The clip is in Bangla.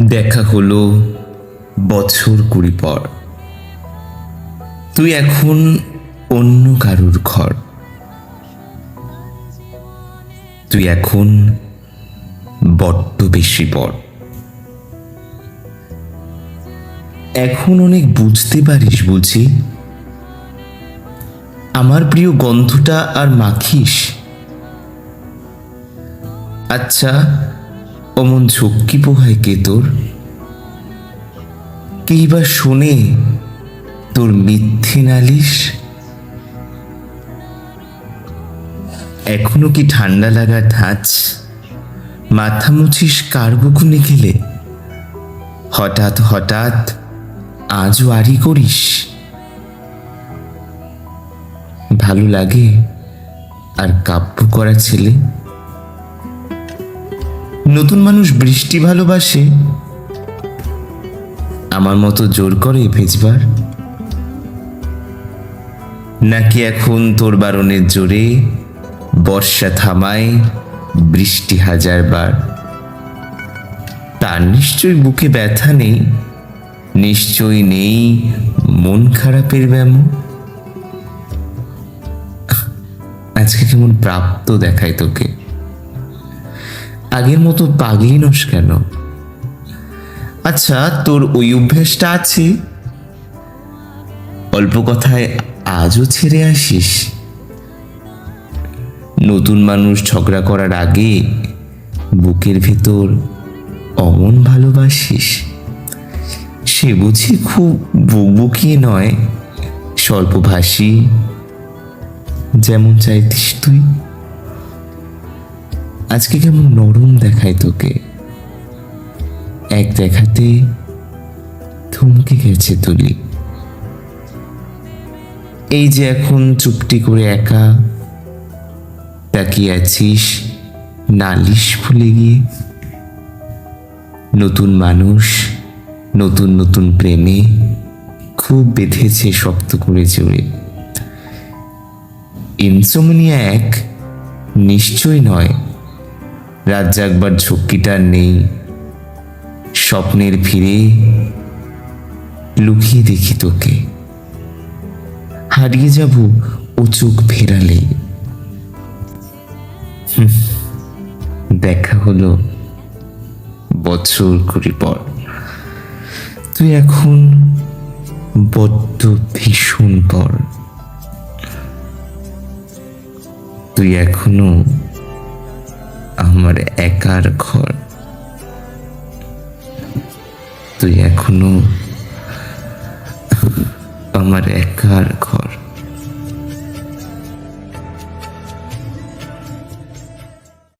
দেখা হলো বছর কুড়ি পর। তুই এখন অন্য কারুর ঘর। তুই এখন বড্ড বেশি পর এখন অনেক বুঝতে পারিস বুঝি। আমার প্রিয় গন্ধটা আর মাখিস। আচ্ছা অমন ঝক্কি পোহায় কে তোর? কেই বা শোনে তোর মিথ্যে নালিশ? এখনও কি ঠান্ডা লাগা ধাঁচ? মাথা মুছিস কার বকুনে গেলে হঠাৎ হঠাৎ আজও আড়ি করিস? ভালো লাগে আর কাব্য করা ছেলে? নতুন মানুষ বৃষ্টি ভালোবাসে? আমার মতো জোর করে ভেজবার? নাকি এখন তোর বারণের জোরে বর্ষা থামায় বৃষ্টি হাজার বার? তার নিশ্চয়ই বুকে ব্যথা নেই, নিশ্চয়ই নেই মন খারাপের ব্যামো? আজকে কেমন প্রাপ্ত দেখায় তোকে। আগের মতো পাগলি নস কেন? আচ্ছা তোর ওই অভ্যেসটা আছে? অল্প কথায় আজও ছেড়ে আসিস? নতুন মানুষ ঝগড়া করার আগে বুকের ভেতর অমন ভালোবাসিস? সে বুঝি খুব বুকবুকিয়ে নয়, স্বল্পভাষী, যেমন চাইতিস তুই। আজকে কেমন নরম দেখায় তোকে। এক দেখাতে থমকে গেছে তুলি। এই যে এখন চুপটি করে একা তাকিয়ে আছিস নালিশ ভুলে গিয়ে। নতুন মানুষ, নতুন নতুন প্রেমে খুব বেঁধেছে শক্ত করে জোরে। ইনসোমনিয়া এক নিশ্চয় নয়। রাত জাগবার ঝক্কিটার নেই, স্বপ্নের ভিড়ে লুকিয়ে দেখি তোকে। হারিয়ে যাব ও চোখ ফেরালে দেখা হলো বছর কুড়ি পর। তুই এখন বড্ড ভীষণ পর তুই এখনও আমার একার ঘর। তুই এখনও আমার একার ঘর।